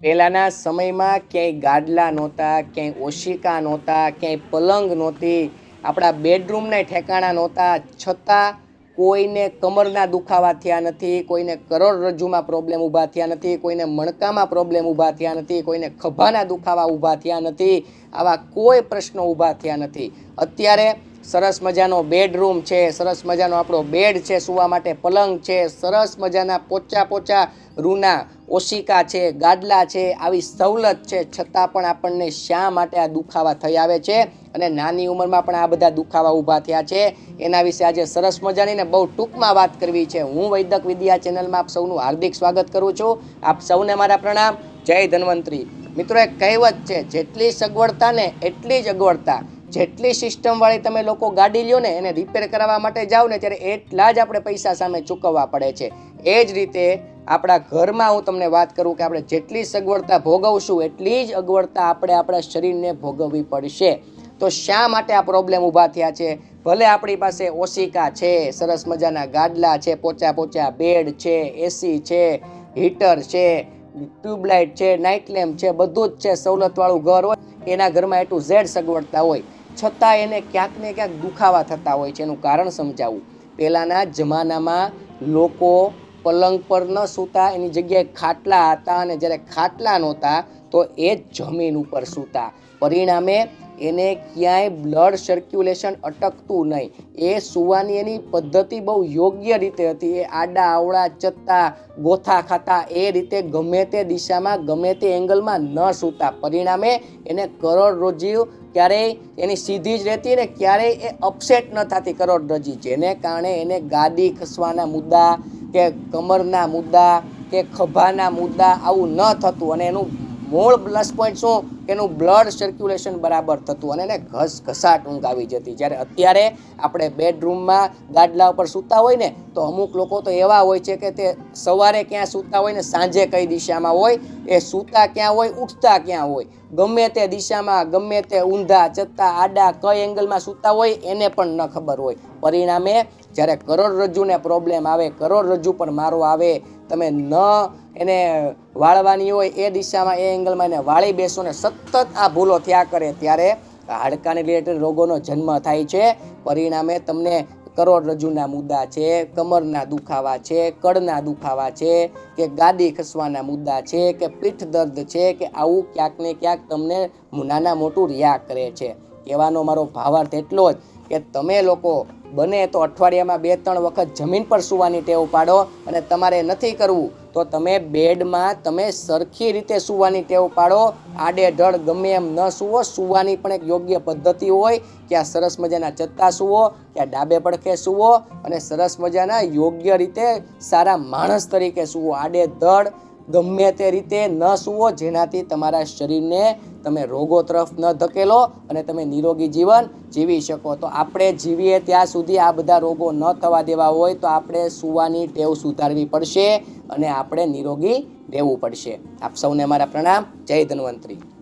પહેલાંના સમયમાં ક્યાંય ગાડલા નહોતા, ક્યાંય ઓશિકા નહોતા, ક્યાંય પલંગ નહોતી, આપણા બેડરૂમના ઠેકાણા નહોતા. છતાં કોઈને કમરના દુખાવા થયા નથી, કોઈને કરોડરજ્જુમાં પ્રોબ્લેમ ઊભા થયા નથી, કોઈને મણકામાં પ્રોબ્લેમ ઊભા થયા નથી, કોઈને ખભાના દુખાવા ઊભા થયા નથી. આવા કોઈ પ્રશ્નો ઊભા થયા નથી. અત્યારે સરસ મજાનો બેડરૂમ છે, સરસ મજાનો આપણો બેડ છે, સૂવા માટે પલંગ છે, સરસ મજાના પોચા પોચા રૂના ઓશિકા છે ગાડલા છે, આવી સવલત છે. છતાં પણ આપણને શા માટે આ દુખાવા થઈ આવે છે અને નાની ઉંમરમાં પણ આ બધા દુખાવા ઊભા થયા છે. એના વિશે આજે સરસ મજાની ને બહુ ટૂંકમાં વાત કરવી છે. હું વૈદક વિદ્યા ચેનલમાં આપ સૌનું હાર્દિક સ્વાગત કરું છું. આપ સૌને મારા પ્રણામ. જય ધન્વંતરી. મિત્રો, એક કહેવત છે, જેટલી સગવડતા ને એટલી જ અગવડતા. જેટલી સિસ્ટમવાળી તમે લોકો ગાડી લ્યો ને એને રિપેર કરાવવા માટે જાઓ ને ત્યારે એટલા જ આપણે પૈસા સામે ચૂકવવા પડે છે. એ જ રીતે આપણા ઘરમાં હું તમને વાત કરું કે આપણે જેટલી સગવડતા ભોગવશું, એટલી જ અગવડતા આપણે આપણા શરીરને ભોગવવી પડશે. તો શા માટે આ પ્રોબ્લેમ ઊભા થયા છે? ભલે આપણી પાસે ઓશિકા છે, સરસ મજાના ગાડલા છે, પોચા પોચા બેડ છે એસી છે હીટર છે ટ્યુબલાઇટ છે નાઇટ લેમ્પ છે, બધું જ છે, સવલતવાળું ઘર હોય, એના ઘરમાં એટલું ઝેડ સગવડતા હોય. છતાં એને ક્યાંક ને ક્યાંક દુખાવા થતા હોય છે, એનું કારણ સમજાવું. પહેલાંના જમાનામાં લોકો પલંગ પર ન સૂતા, એની જગ્યાએ ખાટલા હતા અને જ્યારે ખાટલા નહોતા, તો એ જમીન ઉપર સૂતા. પરિણામે એને ક્યાંય બ્લડ સર્ક્યુલેશન અટકતું નહીં. એ સૂવાની એની પદ્ધતિ બહુ યોગ્ય રીતે હતી. એ આડા આવડા ચત્તા, ગોથા ખાતા, એ રીતે ગમે તે દિશામાં, ગમે તે એંગલમાં ન સૂતા. પરિણામે એને કરોડરજ્જુ ક્યારેય એની સીધી જ રહેતી ને ક્યારેય એ અપસેટ ન થતી કરોડરજ્જુ. જેને કારણે એને ગાડી ખસવાના મુદ્દા કે કમરના મુદ્દા કે ખભાના મુદ્દા આવું ન થતું. અને એનું મૂળ પ્લસ પોઈન્ટ શું? એનું બ્લડ સર્ક્યુલેશન બરાબર થતું અને એને ઘસ ઘસાટ ઊંઘ આવી જતી. જ્યારે અત્યારે આપણે બેડરૂમમાં ગાડલા ઉપર સૂતા હોય ને, તો અમુક લોકો તો એવા હોય છે કે તે સવારે ક્યાં સૂતા હોય ને, સાંજે કઈ દિશામાં હોય, એ સૂતા ક્યાં હોય, ઉઠતા ક્યાં હોય. ગમે તે દિશામાં, ગમે તે ઊંધા ચત્તા આડા, કઈ એંગલમાં સૂતા હોય, એને પણ ન ખબર હોય. પરિણામે જ્યારે કરોડરજ્જુને પ્રોબ્લેમ આવે કરોડરજ્જુ પણ મારો આવે, તમે ન એને વાળવાની હોય, એ દિશામાં, એ એંગલમાં એને વાળી બેસો ને સતત આ ભૂલો થયા કરે ત્યારે હાડકાને રિલેટેડ રોગોનો જન્મ થાય છે. પરિણામે તમને કરોડરજ્જુના મુદ્દા છે, કમરના દુખાવા છે કળના દુખાવા છે, કે ગાદી ખસવાના મુદ્દા છે, કે પીઠ દર્દ છે, કે આવું ક્યાંક ને ક્યાંક તમને નાના મોટું રિયા કરે છે. કહેવાનો મારો ભાવાર્થ એટલો જ કે તમે લોકો બને તો અઠવાડિયામાં બે ત્રણ વખત જમીન પર સૂવાની ટેવ પાડો અને તમારે નથી કરવું તો તમે બેડમાં તમે સરખી રીતે સૂવાની ટેવ પાડો. આડે ઢળ ગમે એમ ન સૂવો. સૂવાની પણ એક યોગ્ય પદ્ધતિ હોય કે આ સરસ મજાના ચત્તા સૂવો, કે આ ડાબે પડખે સૂવો અને સરસ મજાના યોગ્ય રીતે સારા માણસ તરીકે સૂવો. આડે ધડ ગમે તે રીતે ન સૂવો, જેનાથી તમારા શરીરને તમે રોગો તરફ ન ધકેલો અને તમે નિરોગી જીવન જીવી શકો. તો આપણે જીવીએ ત્યાં સુધી આ બધા રોગો ન થવા દેવા હોય તો આપણે સૂવાની ટેવ સુધારવી પડશે અને આપણે નિરોગી રહેવું પડશે. આપ સૌને મારા પ્રણામ. જય ધન્વંતરી.